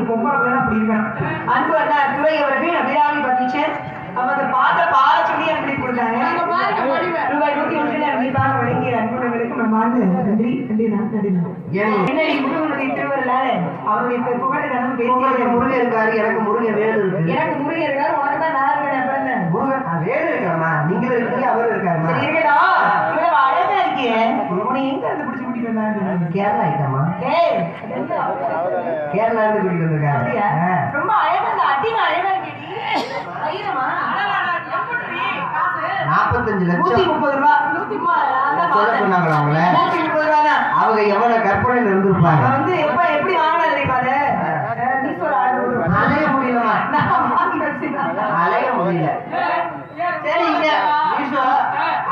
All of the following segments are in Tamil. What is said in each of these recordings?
அன்பு அண்ணா துறை அவர்கள் அபிராமி பத்தீச்சர் அவங்க அந்த பாத்திர பால சொல்லி அனுப்பி கொடுத்தாங்க. ரூபாய் நூத்தி ஒன்று கண்டிப்பாக வழங்கிய அன்புகளுக்கு நம்ம வந்து நன்றி நன்றி நான் நன்றி நான். ஏன்? என்னடி முருகனுடைய திருவருளால அவருடைய புகழை தினம் உங்களுக்கு பேசி முருகன் இருக்காரு எனக்கு முருகன் வேலு இருக்கு. எனக்கு முருகன் இருக்காரு உனக்கு தான் நான் இருக்கேன் பிறந்தேன் முருகன் ஆ, வேலு நீங்களும் இருக்கீங்க அவரும் இருக்காருமா? சரி இருக்கடா இவ்வளவு அழகா இருக்கியே உன்னை எங்க இருந்து பிடிச்சு கேரளா என்ன? கேரளா இருந்து ரொம்ப அழகா அழகா இருக்கேடி ஐயரமா நாற்பத்தஞ்சு நூத்தி முப்பது ரூபா நூத்தி முப்பது சொல்ல சொன்னாங்களா அவங்கள? நூத்தி முப்பது ரூபா தான். அவங்க எவ்வளவு கற்பனையில இருந்திருப்பாங்க? வந்து எப்ப எப்படி வாங்கினது தெரியுமா அது? அஹ், நீ சொல்ல ஆர்டர் அலைய முடியலமா? அலைய முடியல.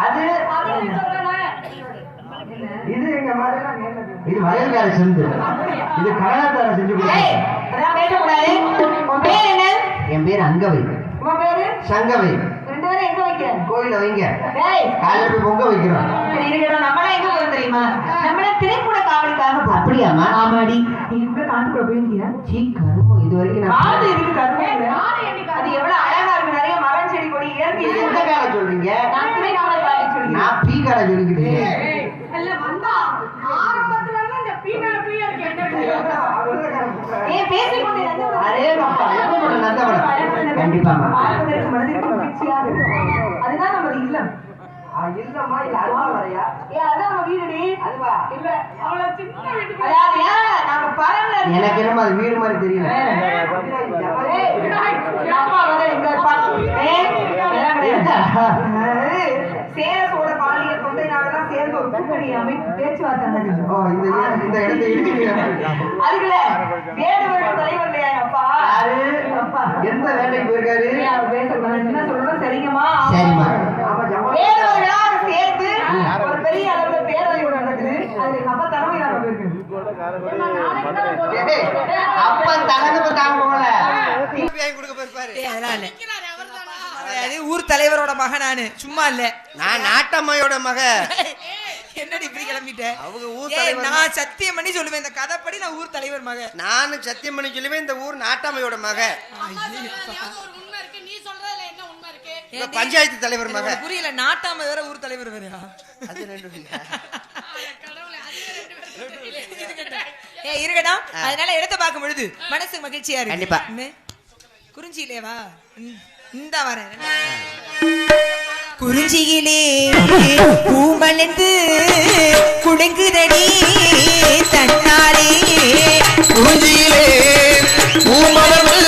அது இது எங்க மாதிரி இது வயல்கார செந்து இது கடலாத்தார செஞ்சு கொடுத்தாங்க அதெல்லாம் பேசக்கூடாது உன் பேர் என்ன? என் பேர் அங்கவை. உன் பேரு? சங்கவை. ரெண்டு பேரும் எங்க வைக்கிற? கோயில வைங்க. ஏய் காலையில போய் பொங்க வைக்கிறோம். நம்மளாம் எங்க போறோம் தெரியுமா? நம்மள திரைப்பட காவலுக்காக போறோம் அப்படியாம்மா? ஆமாடி. நீ கூட காட்டுக்குள்ள போயிருக்கியா சீ கருமம் இது வரைக்கும் காது நான் இருக்கு கருவேல அது எவ்வளவு அழகா இருக்கு நிறைய மரம் செடி கொடி இயற்கை எந்த இருக்கு. காலை சொல்றீங்க? நான் திரைப்பட காவல் சொல்றேன். நான் பீ காலை சொல்லிக்கிட்டு நந்தவனம்? கண்டிப்பாம்மா. பார்ப்பதற்கு மனதிற்கு மகிழ்ச்சியாக இருக்கும். அதுதான் நம்ம இல்லம் இல்லம்மா இல்ல வரையா ஏ அதான் நம்ம வீடுடி அதுவா இல்ல அதாவது ஏன் நாங்க பரவல எனக்கு என்னமோ அது வீடு மாதிரி தெரியல ஏய், அப்பா வந்து இங்க பா- ஏய், எல்லாம் கிடையாது. ஏய், சேர சோழ பாலிய தொண்டை நாடெல்லாம் சேர்ந்து ஒரு கூட்டணி அமைப்பு பேச்சுவார்த்தை தலைவர் அப்பா. யாரு? அப்பா. எந்த வேலைக்கு போயிருக்காரு? ஏய், அவர் பேசக்கூடாது. என்ன சொல்றோம் சரிங்கம்மா. சரிம்மா. ஆமா ஜமா. வேடுவர்களாக சேர்ந்து ஒரு பெரிய அளவுல பேரழிவு நடக்குது. அதுல எங்க அப்பா தலைமை நாங்க போயிருக்கு ஏய், அப்பா தனக்கு தாங்க போகல. அது ஊர் தலைவரோட மகன் நானு. சும்மா இல்ல. நான் நாட்டம்மையோட மக. என்னடி இப்படி கிளம்பிட்ட? அவங்க ஊர் ஏய், தலைவர் நான் சத்தியம் பண்ணி சொல்லுவேன் இந்த கதைப்படி நான் ஊர் தலைவர் மகன் நானும் சத்தியம் பண்ணி சொல்லுவேன் இந்த ஊர் மக. ஏண்டி? பஞ்சாயத்து தலைவர் மக. புரியல நாட்டாம வேற ஊர் தலைவர் வேற அது ரெண்டு இல்ல. ஏ இருக்கட்டும் அதனால இடத்த பார்க்கும் பொழுது மனசு மகிழ்ச்சியா இருக்கு. கண்டிப்பா. மே? குறிஞ்சியிலே வா ம், இந்த வரேன் குறிஞ்சியிலே பூமலர்ந்து குடுங்குதடி தன்னாலே குறிஞ்சியிலே பூமலர்ந்து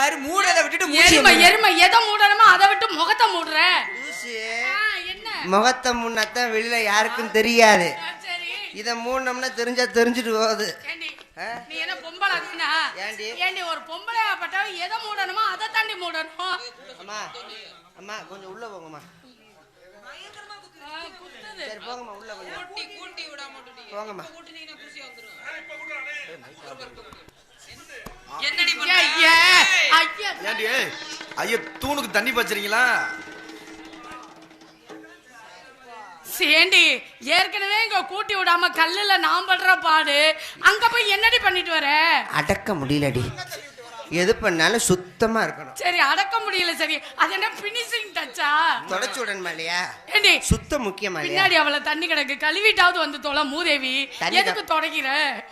வாரு மூடத விட்டுட்டு எருமை எருமை எதை மூடணுமோ அதை விட்டு முகத்தை மூடுற. லூசு. ஆ, என்ன? முகத்தை முன்னத்தான் வெளியில யாருக்கும் தெரியாது. இத மூணுனோம்னா தெரிஞ்சா தெரிஞ்சுட்டு போகுது. ஏண்டி ஆ? நீ என்ன பொம்பளை அதுனா ஏண்டி? ஏண்டி ஒரு பொம்பளை எதை மூடணுமோ அதை தாண்டி மூடணும். அம்மா அம்மா கொஞ்சம் உள்ள போங்கம்மா. ஆ, குத்துது. சரி போங்கம்மா உள்ள கொஞ்சம். போங்கம்மா. ஐயா, ஐயா. ஏண்டி ஐயோ தூணுக்கு தண்ணி பச்சுறீங்களா சேண்டி ஏற்கனவே இங்க கூட்டி விடாம கல்லுல நான் படுற பாடு அங்க போய் என்னடி பண்ணிட்டு வர? அடக்க முடியலடி. எது பண்ணாலும் சுத்தமா இருக்கணும். சரி அடக்க முடியல சரி. அது என்ன பினிஷிங் டச்சா தொடச்சு விடணுமா இல்லையா? ஏண்டி சுத்தம் முக்கியமா பின்னாடி அவளை தண்ணி கிடக்கு கழுவிட்டாவது வந்து தொலை மூதேவி. தண்ணி எதுக்கு தொடக்கிற?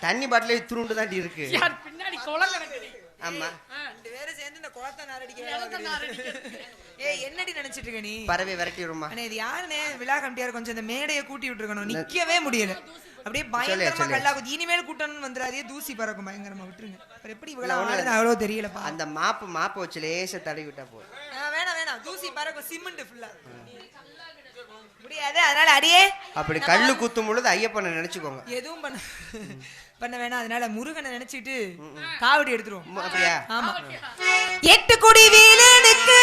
தண்ணி பாட்டிலே துருண்டு தாண்டி இருக்கு. யார் பின்னாடி குளம் கிடக்குது? ஆமா. ரெண்டு பேரும் சேர்ந்து இந்த குளத்தை நாரடிக்க ஏய் என்னடி நினைச்சிட்டு இருக்க நீ? பறவை விரட்டி விடுமா அண்ணே இது யாருனே விழா கம்பியார் கொஞ்சம் இந்த மேடையை கூட்டி விட்டுருக்கணும். நிக்கவே முடியல. அப்படியே பயங்கரமா. கல்லா குத்தி. இனிமேல் கூட்டணும்னு வந்துடாதே தூசி பறக்கும். பயங்கரமா விட்டுருங்க. அப்புறம் எப்படி இவ்வளவு ஆடுது அவ்வளோ தெரியலப்பா. அந்த மாப்பு மாப்பு வச்சு லேசா தடவி விட்டா போதும். வேணாம் வேணாம். தூசி பறக்கும். சிமெண்ட் ஃபுல்லா முடியாது. அதனால அடியே. அப்படி கல்லு குத்தும் பொழுது ஐயப்பனை நினைச்சுக்கோங்க. எதுவும் பண்ண பண்ண வேணாம். அதனால முருகனை நினைச்சிட்டு காவடி எடுத்துருவோம். அப்படியா? ஆமா. எட்டு குடி வீலனுக்கு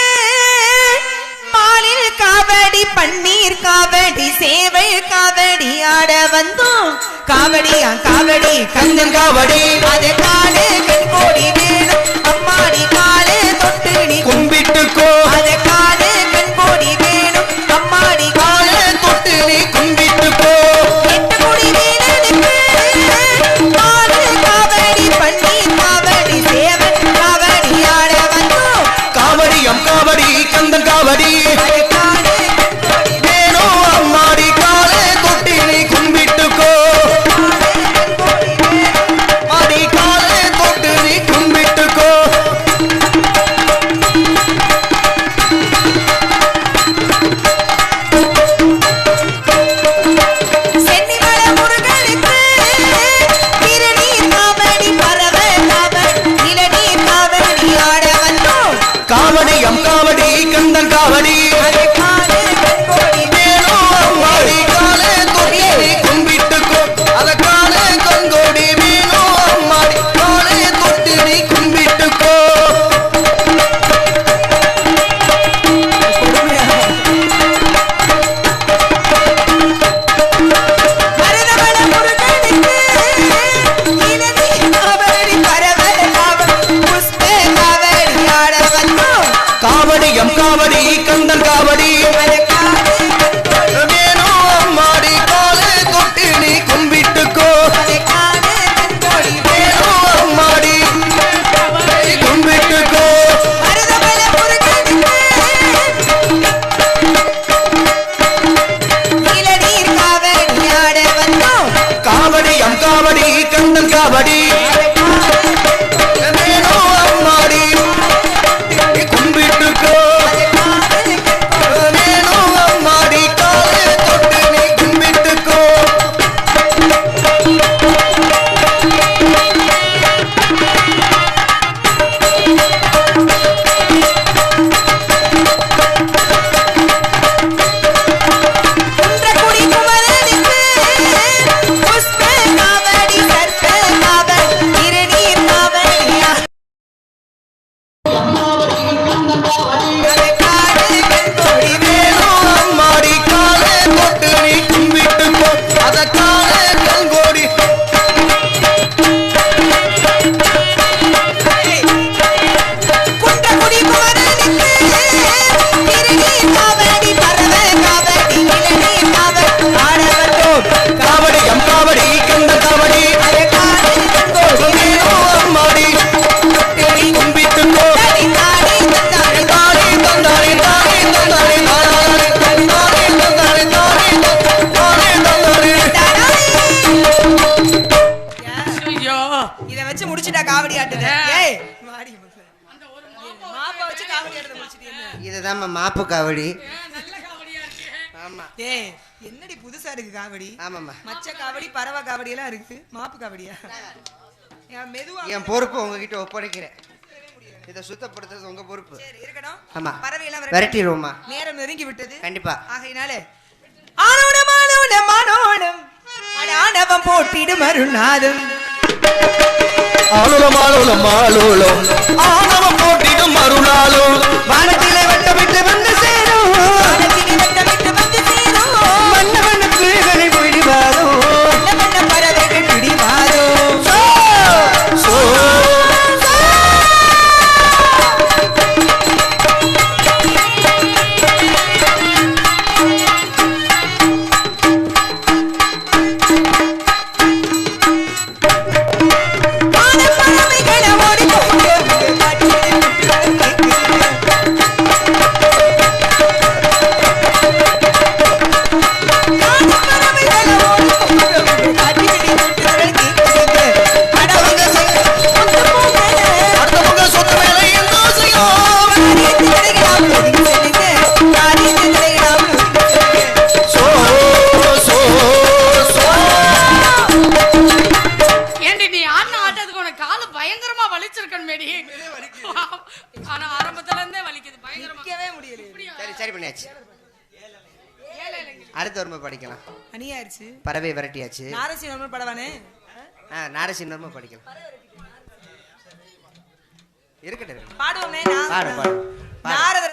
பாலில் காவடி பன்னீர் காவடி சேவை காவடி ஆட வந்தோம். காவடியா காவடி கந்தன் காவடி. அது காடு கண் கோடி வேணும் அம்மாடி காலு இதுதான் மாப்பு காவடி நல்ல காவடியா இருக்கு. ஆமா. ஏய் என்னடி புதுசா இருக்கு காவடி? ஆமாம்மா. மச்ச காவடி பறவை காவடி எல்லாம் இருக்கு. மாப்பு காவடியா? மெதுவா என் பொறுப்பு உங்ககிட்ட ஒப்படைக்கிறேன். இதை சுத்தப்படுத்துறது உங்க பொறுப்பு. சரி இருக்கட்டும். ஆமா. பறவை எல்லாம் விரட்டிடுவோமா நேரம் நெருங்கி விட்டது. கண்டிப்பா. ஆகையினாலே ஆனோடம் ஆனோடம் ஆனோடம் அட ஆணவம் போட்டிடும் அருணாதம் ஆளுலம் ஆளுலம் ஆளுலம் ஆணவம் போட்டிடும் மறுநாளும். வானத்திலே அணியாயிருச்சு பறவை விரட்டியாச்சு. நாரசி நம்ம படவானே? ஆ நாரசிம்மமா படிக்கலாம் இருக்கட்டும் பாடுவோமே பாடு பாடு பாடு. நாரதர்